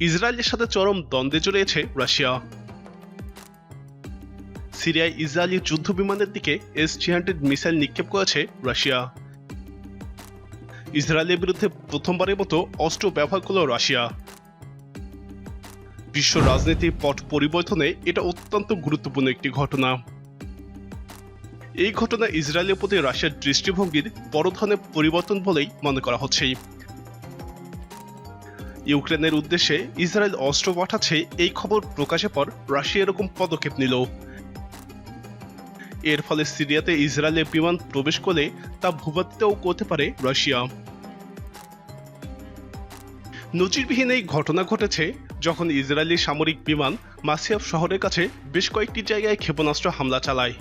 ইসরায়েলের সাথে চরম দ্বন্দ্বে জড়িয়েছে রাশিয়া। সিরিয়ায় ইসরায়েলি যুদ্ধ বিমানের দিকে এস থ্রি হান্ড্রেড মিসাইল নিক্ষেপ করেছে রাশিয়া। ইসরায়েলের বিরুদ্ধে প্রথমবারের মতো অস্ত্র ব্যবহার করল রাশিয়া। বিশ্ব রাজনীতির পট পরিবর্তনে এটা অত্যন্ত গুরুত্বপূর্ণ একটি ঘটনা। এই ঘটনা ইসরায়েলের প্রতি রাশিয়ার দৃষ্টিভঙ্গির বড় ধরনের পরিবর্তন বলেই মনে করা হচ্ছে। ইউক্রেনের উদ্দেশ্যে ইসরায়েল অস্ত্র পাঠাচ্ছে এই খবর প্রকাশের পর রাশিয়া এরকম পদক্ষেপ নিল। এর ফলে সিরিয়াতে ইসরায়েলের বিমান প্রবেশ করলে তা ভূপাতিতেও করতে পারে রাশিয়া। নজিরবিহীন এই ঘটনা ঘটেছে যখন ইসরায়েলি সামরিক বিমান মাসিয়াফ শহরের কাছে বেশ কয়েকটি জায়গায় ক্ষেপণাস্ত্র হামলা চালায়।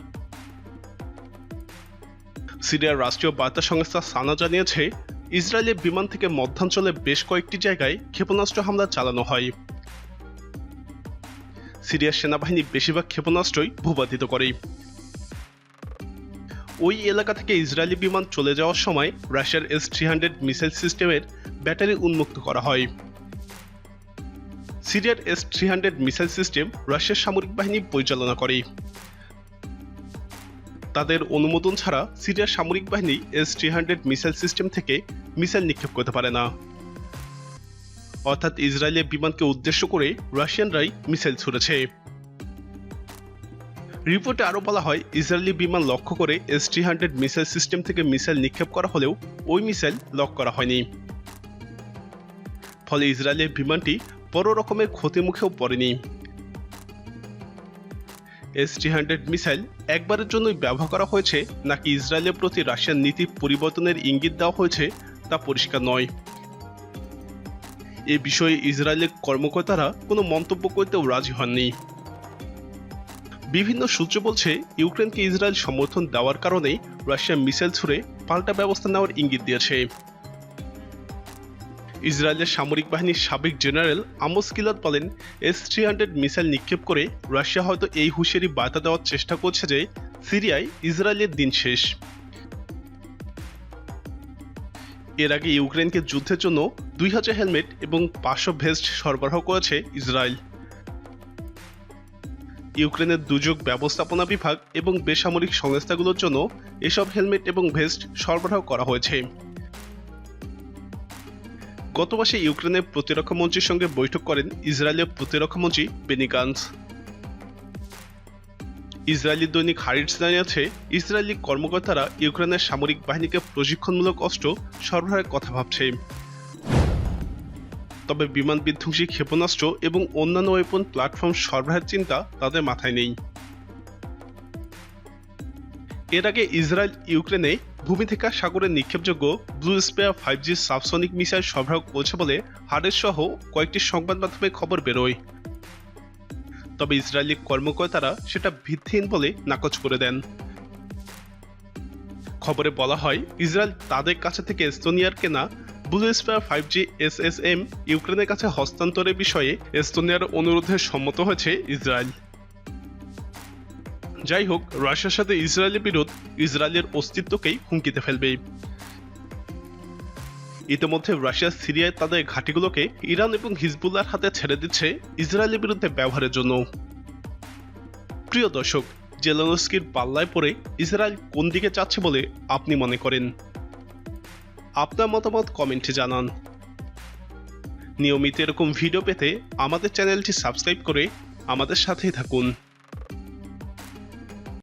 সিরিয়ার রাষ্ট্রীয় বার্তা সংস্থা সানা জানিয়েছে ইসরায়েলের বিমান থেকে মধ্যাঞ্চলে বেশ কয়েকটি জায়গায় ক্ষেপণাস্ত্র হামলা চালানো হয়। সিরিয়ার সেনাবাহিনী বেশিরভাগ ক্ষেপণাস্ত্রই ভূপাতিত করে। ওই এলাকা থেকে ইসরায়েলি বিমান চলে যাওয়ার সময় রাশিয়ার এস থ্রি হান্ড্রেড মিসাইল সিস্টেমের ব্যাটারি উন্মুক্ত করা হয়। সিরিয়ার S three hundred missile system রাশিয়ার সামরিক বাহিনী পরিচালনা করে। তাদের অনুমোদন ছাড়া সিরিয়ার সামরিক বাহিনী S three hundred missile system থেকে মিসাইল নিক্ষেপ করতে পারে না। অর্থাৎ ইসরায়েলের বিমানকে উদ্দেশ্য করে রাশিয়ানরাই মিসাইল ছুড়েছে। রিপোর্টে আরও বলা হয়, ইসরায়েলি বিমান লক্ষ্য করে S three hundred missile system থেকে মিসাইল নিক্ষেপ করা হলেও ওই মিসাইল লক করা হয়নি। ফলে ইসরায়েলের বিমানটি বড় রকমের ক্ষতির মুখেও পড়েনি। এস থ্রি হান্ড্রেড মিসাইল একবারের জন্যই ব্যবহার করা হয়েছে, নাকি ইসরায়েলের প্রতি রাশিয়ার নীতি পরিবর্তনের ইঙ্গিত দেওয়া হয়েছে, তা পরিষ্কার নয়। এ বিষয়ে ইসরায়েলের কর্মকর্তারা কোনো মন্তব্য করতেও রাজি হননি। বিভিন্ন সূত্র বলছে, ইউক্রেনকে ইসরায়েল সমর্থন দেওয়ার কারণে রাশিয়া মিসাইল ছুড়ে পাল্টা ব্যবস্থা নেওয়ার ইঙ্গিত দিয়েছে। ইসরায়েলের সামরিক বাহিনীর সাবেক জেনারেল আমোস কিলার বলেন এস থ্রি হান্ড্রেড মিসাইল নিক্ষেপ করে রাশিয়া হয়তো এই হুঁশিয়ারি বার্তা দেওয়ার চেষ্টা করছে যে সিরিয়ায় ইসরায়েলের দিন শেষ। এর আগে ইউক্রেনকে যুদ্ধের জন্য দুই হাজার হেলমেট এবং পাঁচশো ভেস্ট সরবরাহ করেছে ইসরায়েল। ইউক্রেনের দুর্যোগ ব্যবস্থাপনা বিভাগ এবং বেসামরিক সংস্থাগুলোর জন্য এসব হেলমেট এবং ভেস্ট সরবরাহ করা হয়েছে। গত মাসে ইউক্রেনের প্রতিরক্ষা মন্ত্রীর সঙ্গে বৈঠক করেন ইসরায়েলের প্রতিরক্ষা মন্ত্রী বেনি গান্স ইসরায়েলি দৈনিক হারিটস জানিয়েছে, ইসরায়েলি কর্মকর্তারা ইউক্রেনের সামরিক বাহিনীকে প্রশিক্ষণমূলক অস্ত্র সরবরাহের কথা ভাবছে। তবে বিমান বিধ্বংসী ক্ষেপণাস্ত্র এবং অন্যান্য ওয়েপন প্ল্যাটফর্ম সরবরাহের চিন্তা তাদের মাথায় নেই। এর আগে ইসরায়েল ইউক্রেনে ভূমি থেকে সাগরে নিক্ষেপযোগ্য blue spear five G subsonic missile সরবরাহ করছে বলে হারের সহ কয়েকটি সংবাদ মাধ্যমে খবর বেরোয়। তবে ইসরায়েলি কর্মকর্তারা সেটা ভিত্তিহীন বলে নাকচ করে দেন। খবরে বলা হয়, ইসরায়েল তাদের কাছে থেকে এস্তোনিয়ার কেনা blue spear five G S S M ইউক্রেনের কাছে হস্তান্তরের বিষয়ে এস্তোনিয়ার অনুরোধে সম্মত হয়েছে ইসরায়েল। যাই হোক, রাশিয়ার সাথে ইসরায়েলের বিরোধ ইসরায়েলের অস্তিত্বকেই হুমকিতে ফেলবে। ইতিমধ্যে রাশিয়া সিরিয়ায় তাদের ঘাঁটিগুলোকে ইরান এবং হিজবুল্লার হাতে ছেড়ে দিচ্ছে ইসরায়েলের বিরুদ্ধে ব্যবহারের জন্য। প্রিয় দর্শক, জেলানস্কির পাল্লায় পড়ে ইসরায়েল কোন দিকে যাচ্ছে বলে আপনি মনে করেন? আপনার মতামত কমেন্টে জানান। নিয়মিত এরকম ভিডিও পেতে আমাদের চ্যানেলটি সাবস্ক্রাইব করে আমাদের সাথেই থাকুন।